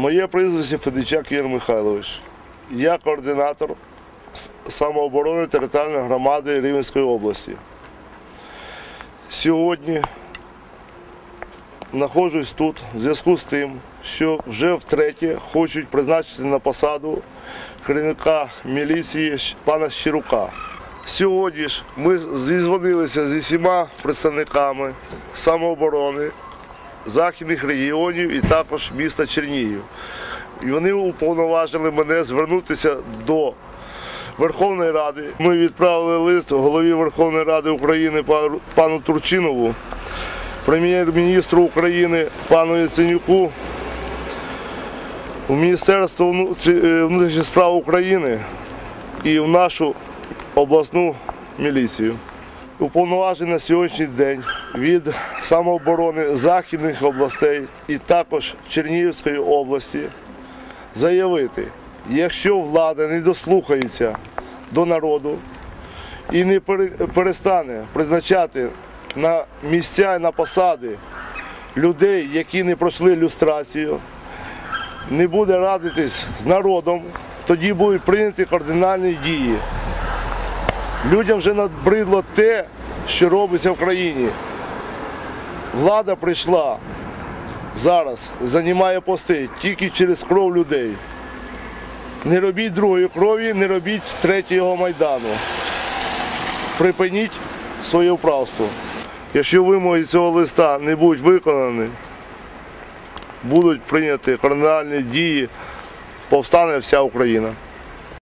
Моє прізвище Федичак Ігор Михайлович. Я координатор самооборони територіальної громади Рівненської області. Сьогодні знаходжусь тут в зв'язку з тим, що вже втретє хочуть призначити на посаду керівника міліції пана Щирука. Сьогодні ж ми зізвонилися зі всіма представниками самооборони західних регіонів і також міста Чернігів. І вони уповноважили мене звернутися до Верховної Ради. Ми відправили лист голові Верховної Ради України пану- Турчинову, прем'єр-міністру України пану Яценюку, у Міністерство е, внутрішніх справ України і в нашу обласну міліцію. Уповноважений на сьогоднішній день від самооборони західних областей і також Чернігівської області заявити, якщо влада не дослухається до народу і не перестане призначати на місця і на посади людей, які не пройшли люстрацію, не буде радитись з народом, тоді будуть прийняті кардинальні дії. Людям вже набридло те, що робиться в країні. Влада прийшла зараз, займає пости тільки через кров людей. Не робіть другої крові, не робіть третього майдану. Припиніть своє вправство. Якщо вимоги цього листа не будуть виконані, будуть прийняті кардинальні дії, повстане вся Україна.